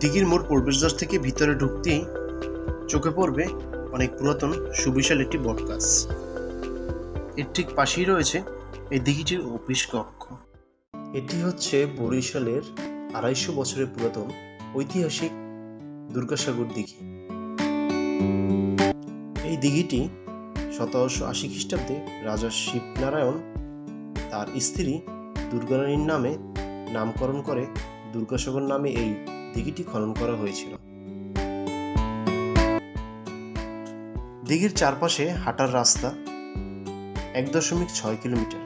দিঘির মোড় প্রবেশদ্বার থেকে ভিতরে ঢুকতেই চোখে পড়বে অনেক পুরাতন, সুবিশাল একটি বটগাছ। এর ঠিক পাশেই রয়েছে এই দিঘিটির অফিস কক্ষ। এটি হচ্ছে বরিশালের আড়াইশো বছরের পুরাতন ঐতিহাসিক দুর্গাসাগর দিঘি। এই দিঘিটি সতেরোশো আশি খ্রিস্টাব্দে রাজা শিবনারায়ণ তার স্ত্রী দুর্গারানীর নামে নামকরণ করে দুর্গাসাগর নামে এই দিঘিটি খনন করা হয়েছিল। দিঘির চারপাশে হাঁটার রাস্তা এক দশমিক ছয় কিলোমিটার।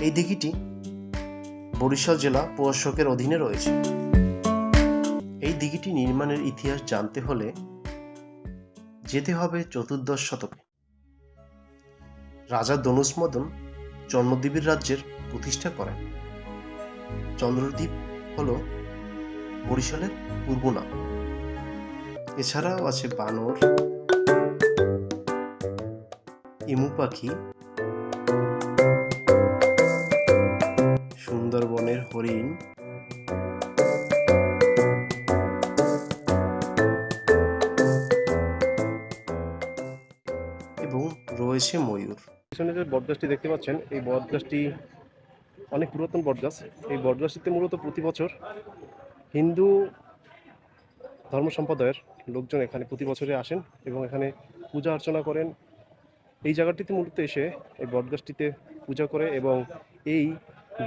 এই দিঘিটি বরিশাল জেলা প্রশাসকের অধীনে রয়েছে। এই দিঘিটি নির্মাণের ইতিহাস জানতে হলে যেতে হবে চতুর্দশ শতকে। রাজা দনুষ্মদন চন্দ্রদ্বীপের রাজ্যের প্রতিষ্ঠা করেন। চন্দ্রদ্বীপ হল বরিশালের পূর্ব নাম। এছাড়াও আছে বানর, ইমু পাখি, সুন্দরবনের হরিণ, এবং রয়েছে ময়ূর। পিছনে যে বটগাছটি দেখতে পাচ্ছেন, এই বটগাছটি অনেক পুরাতন বটগাছ। এই বটগাছটিতে মূলত প্রতি বছর হিন্দু ধর্ম সম্প্রদায়ের লোকজন এখানে প্রতি বছরে আসেন এবং এখানে পূজা অর্চনা করেন। এই জায়গাটিতে মূলত এসে এই বটগাছটিতে পূজা করে এবং এই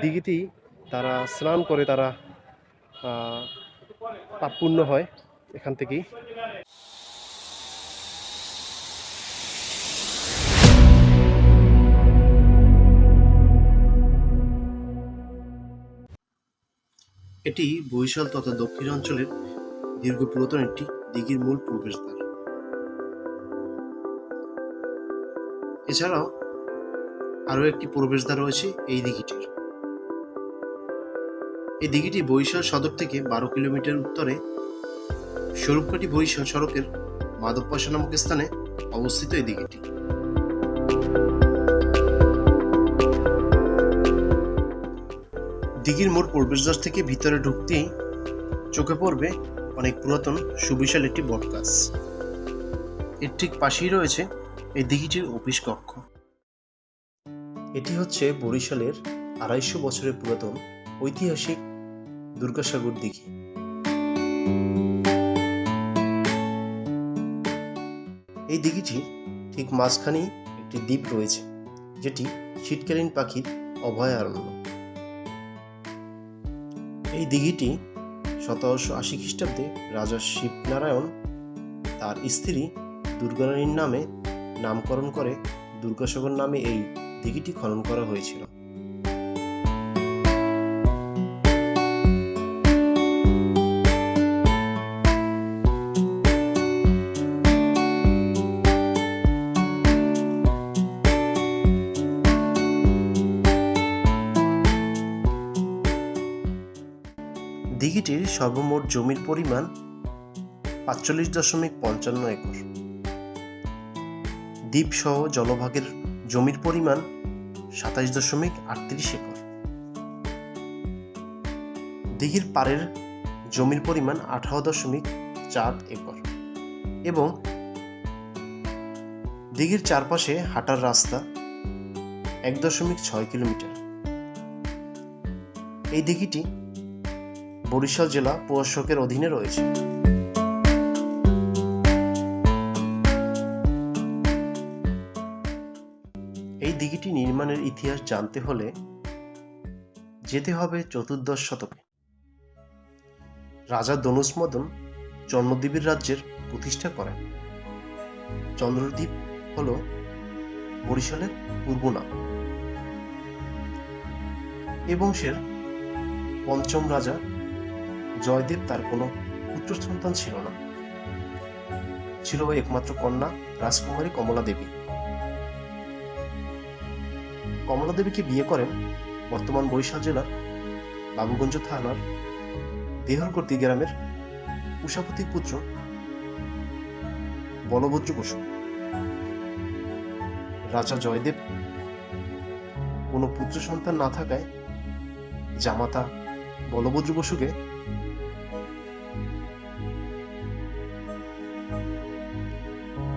দিঘিতেই তারা স্নান করে, তারা পাপ পূর্ণ হয় এখান থেকেই। এটি বরিশাল তথা দক্ষিণ অঞ্চলের দীর্ঘ পুরাতন একটি দিঘির মূল প্রবেশদ্বার। এছাড়াও আরও একটি প্রবেশদ্বার রয়েছে এই দিঘিটির। এই দিঘিটি বরিশাল সদর থেকে বারো কিলোমিটার উত্তরে স্বরূপকাঠি বরিশাল সড়কের মাধবপাশা নামক স্থানে অবস্থিত এই দিঘিটি। দিঘির মোড় প্রবেশদ্বার থেকে ভিতরে ঢুকতেই চোখে পড়বে অনেক পুরাতন সুবিশাল একটি বটগাছ এর ঠিক পাশেই রয়েছে এই দিঘিটির অফিস কক্ষ। এটি হচ্ছে বরিশালের আড়াইশো বছরের পুরাতন ঐতিহাসিক দুর্গাসাগর দিঘি। এই দিঘিটির ঠিক মাঝখানেই একটি দ্বীপ রয়েছে, যেটি শীতকালীন পাখির অভয়ারণ্য। এই দিঘিটি সতেরোশো আশি খ্রিস্টাব্দে রাজা শিবনারায়ণ তার স্ত্রী দুর্গারানীর নামে নামকরণ করে দুর্গাসাগর নামে এই দিঘিটি খনন করা হয়েছিল। দিঘিটির সর্বমোট জমির পরিমাণ পাঁচচল্লিশ দশমিক পঞ্চান্ন একর। দ্বীপসহ জলভাগের জমির পরিমাণ সাতাশ দশমিক আটত্রিশ একর। দিঘির পাড়ের জমির পরিমাণ আঠারো দশমিক চার একর এবং দিঘির চারপাশে হাঁটার রাস্তা এক দশমিক ছয় কিলোমিটার। এই দিঘিটি বরিশাল জেলা প্রশাসকের অধীনে রয়েছে। এই দিঘিটি নির্মাণের ইতিহাস জানতে হলে যেতে হবে চতুর্দশ শতকে। রাজা দনুষ্মদন চন্দ্রদ্বীপের রাজ্যের প্রতিষ্ঠা করেন। চন্দ্রদ্বীপ হল বরিশালের পূর্ব নাম এ বংশের পঞ্চম রাজা জয়দেব তার কোনো পুত্র সন্তান ছিল না। ছিল একমাত্র কন্যা রাজকুমারী কমলা দেবী। কমলা দেবীকে বিয়ে করেন বর্তমান বরিশাল জেলার বাবুগঞ্জ থানার দেহরগর্তি গ্রামের উষাপতির পুত্র বলভদ্র বসু। রাজা জয়দেব কোনো পুত্র সন্তান না থাকায় জামাতা বলভদ্র বসুকে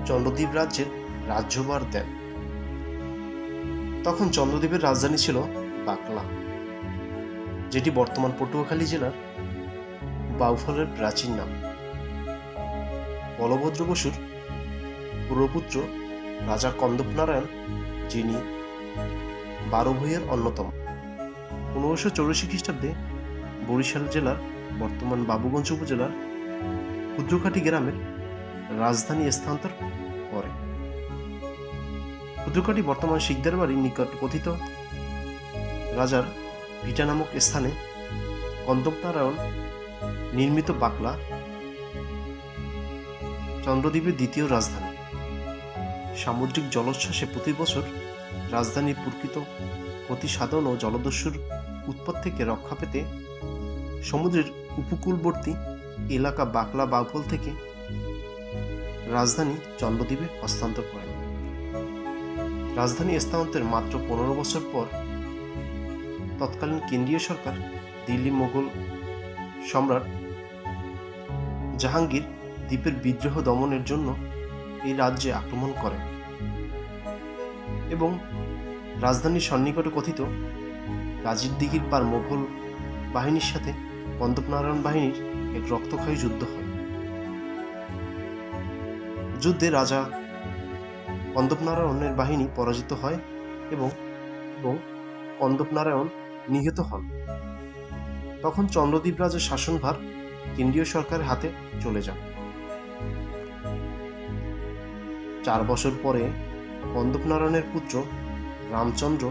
চন্দ্রদ্বীপ রাজ্যের রাজ্যভার দেন। তখন চন্দ্রদ্বীপের রাজধানী ছিল বাকলা, যেটি বর্তমান পটুয়াখালী জেলার বাউফলের প্রাচীন নাম। বলভদ্র বসুর পুরপুত্র রাজা কন্দপ নারায়ণ যিনি বারো ভূঁইয়ের অন্যতম। পনেরোশো চৌরাশি খ্রিস্টাব্দে বরিশাল জেলার বর্তমান বাবুগঞ্জ উপজেলার ক্ষুদ্রকাটি গ্রামের রাজধানী স্থানান্তর করে। ক্ষুদ্রকাটি বর্তমান শিখদের বাড়ির নিকট কথিত রাজার ভিটা নামক স্থানে কন্দপ নারায়ণ নির্মিত বাকলা চন্দ্রদ্বীপের দ্বিতীয় রাজধানী। সামুদ্রিক জলোচ্ছ্বাসে প্রতি বছর রাজধানীর প্রকৃত ক্ষতি সাধন ও জলদস্যুর উৎপাত থেকে রক্ষা পেতে সমুদ্রের উপকূলবর্তী এলাকা বাকলা বাউফল থেকে রাজধানী চন্দ্রদ্বীপে হস্তান্তর করেন। রাজধানী স্থানান্তরের মাত্র পনেরো বছর পর তৎকালীন কেন্দ্রীয় সরকার দিল্লি মোগল সম্রাট জাহাঙ্গীর দ্বীপের বিদ্রোহ দমনের জন্য এই রাজ্যে আক্রমণ করে এবং রাজধানীর সন্নিকটে কথিত গাজীর দিঘির পার মোগল বাহিনীর সাথে কন্দপনারায়ণ বাহিনীর এক রক্তক্ষয়ী যুদ্ধ হয়। যুদ্ধে রাজা কন্দপনারায়ণের বাহিনী পরাজিত হয় এবং এবং কন্দপনারায়ণ নিহত হন। তখন চন্দ্রদ্বীপ রাজার শাসনভার কেন্দ্রীয় সরকারের হাতে চলে যান। চার বছর পরে কন্দপনারায়ণের পুত্র রামচন্দ্র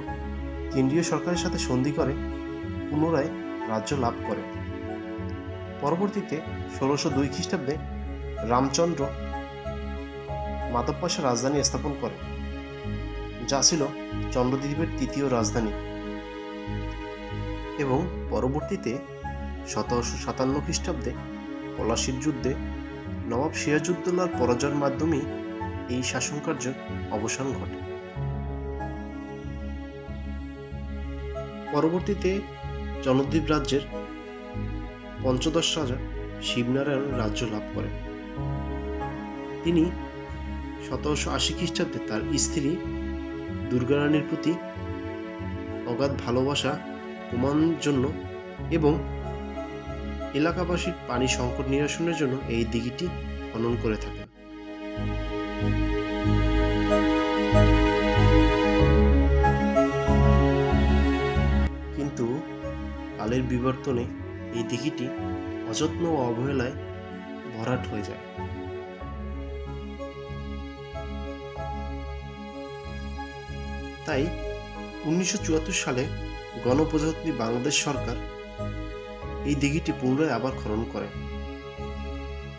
কেন্দ্রীয় সরকারের সাথে সন্ধি করে পুনরায় রাজ্য লাভ করে পরবর্তীতে ষোলোশো দুই খ্রিস্টাব্দে রামচন্দ্র মাতব্বাসা রাজধানী স্থাপন করে, যা ছিল চন্দ্রদ্বীপের তৃতীয় রাজধানী। এবং পরবর্তীতে সতেরোশো সাতান্ন খ্রিস্টাব্দে পলাশির যুদ্ধে নবাব সিরাজউদ্দৌলার পরাজয়ের মাধ্যমে এই শাসনকার্যের অবসান ঘটে। পরবর্তীতে জনদ্বীপ রাজ্যের পঞ্চদশ রাজা শিবনারায়ণ রাজ্য লাভ করেন। তিনি সতেরোশো আশি খ্রিস্টাব্দে তার স্ত্রী দুর্গারানীর প্রতি অগাধ ভালোবাসা প্রমাণের জন্য এবং এলাকাবাসীর পানি সংকট নিরসনের জন্য এই দিঘিটি খনন করে থাকেন। কিন্তু কালের বিবর্তনে এই দিঘিটি অযত্ন ও অবহেলায় ভরাট হয়ে যায়। তাই উনিশশো চুয়াত্তর সালে গণপ্রজাতন্ত্রী বাংলাদেশ সরকার এই দিঘিটি পুনরায় আবার খনন করে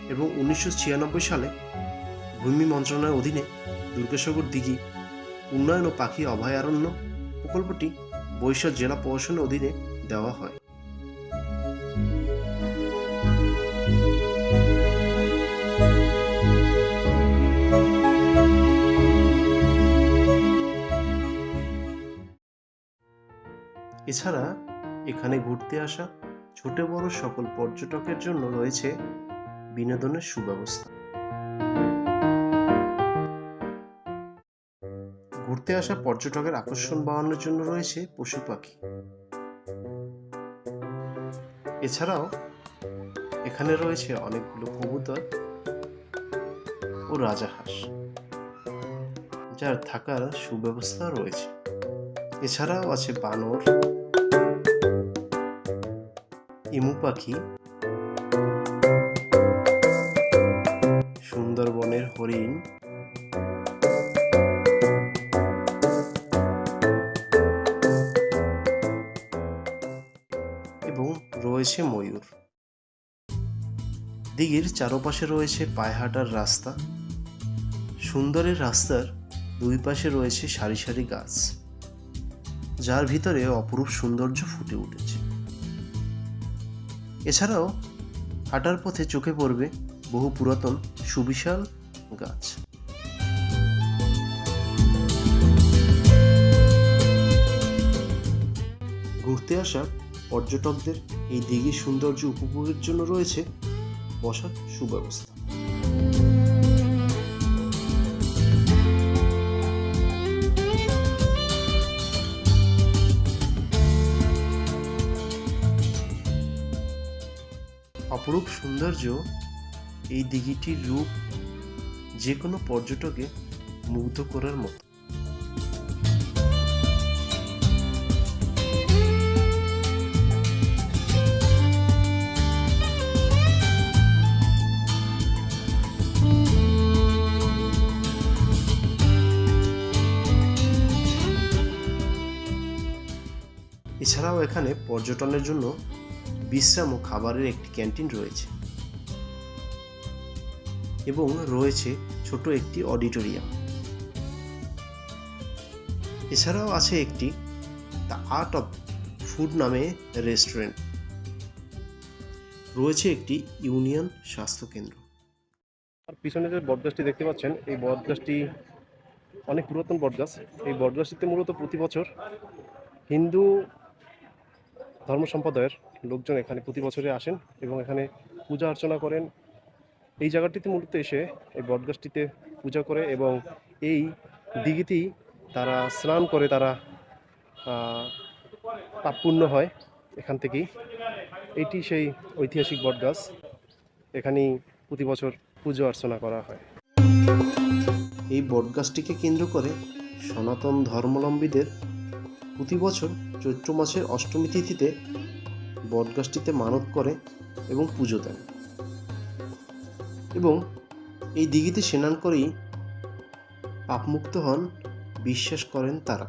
এবং উনিশশো ছিয়ানব্বই সালে ভূমি মন্ত্রণালয়ের অধীনে দুর্গাসাগর দিঘি, উন্নয়ন ও পাখি অভয়ারণ্য প্রকল্পটি বরিশাল জেলা প্রশাসনের অধীনে দেওয়া হয়। এছাড়া এখানে ঘুরতে আসা ছোট বড় সকল পর্যটকের জন্য রয়েছে বিনোদনের সুব্যবস্থা। ঘুরতে আসা পর্যটকের আকর্ষণ বাড়ানোর জন্য রয়েছে পশু পাখি। এছাড়াও এখানে রয়েছে অনেকগুলো কবুতর ও রাজাহাঁস যার থাকার সুব্যবস্থা রয়েছে। এছাড়াও আছে বানর ইমু পাখি। সুন্দরবনের হরিণ। এবং রয়েছে ময়ূর। দিঘির চারপাশে রয়েছে পায়ে হাঁটার রাস্তা। সুন্দরের রাস্তার দুই পাশে রয়েছে সারি সারি গাছ, যার ভিতরে অপরূপ সৌন্দর্য ফুটে উঠেছে এছাড়াও হাঁটার পথে চোখে পড়বে বহু পুরাতন সুবিশাল গাছ। ঘুরতে আসা পর্যটকদের এই দিঘির সৌন্দর্য উপভোগের জন্য রয়েছে বসার সুব্যবস্থা। অপরূপ সৌন্দর্য এই দিঘিটির রূপ যে কোনো পর্যটকে মুগ্ধ করার মতো। এছাড়াও এখানে পর্যটনের জন্য বিশ্রাম ও খাবারের একটি ক্যান্টিন রয়েছে। এবং রয়েছে ছোট একটি অডিটোরিয়াম। এছাড়াও আছে একটি দ্য আর্ট অফ ফুড নামে রেস্টুরেন্ট। রয়েছে একটি ইউনিয়ন স্বাস্থ্যকেন্দ্র। আর পিছনে যে বটগাছটি দেখতে পাচ্ছেন, এই বটগাছটি অনেক পুরাতন বটগাছ। এই বটগাছটিতে মূলত প্রতি বছর হিন্দু ধর্ম সম্প্রদায়ের লোকজন এখানে প্রতি বছরে আসেন এবং এখানে পূজা অর্চনা করেন। এই জায়গাটিতে মূলত এসে এই বটগাছটিতে পূজা করে এবং এই দিঘিতেই তারা স্নান করে, তারা পাপপূর্ণ হয় এখান থেকেই। এটি সেই ঐতিহাসিক বটগাছ। এখানেই প্রতি বছর পুজো অর্চনা করা হয়। এই বটগাছটিকে কেন্দ্র করে সনাতন ধর্মাবলম্বীদের প্রতি বছর চৈত্র মাসের অষ্টমী তিথিতে বটগাছটিতে মানত করে এবং পুজো দেন। এবং এই দিঘিতে স্নান করেই পাপমুক্ত হন বিশ্বাস করেন তারা।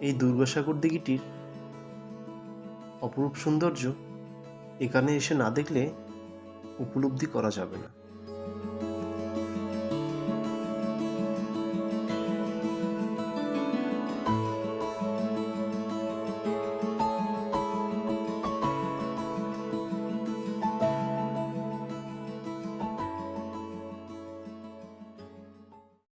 এই দুর্গাসাগর দিঘিটির অপরূপ সৌন্দর্য এখানে এসে না দেখলে উপলব্ধি করা যাবে না।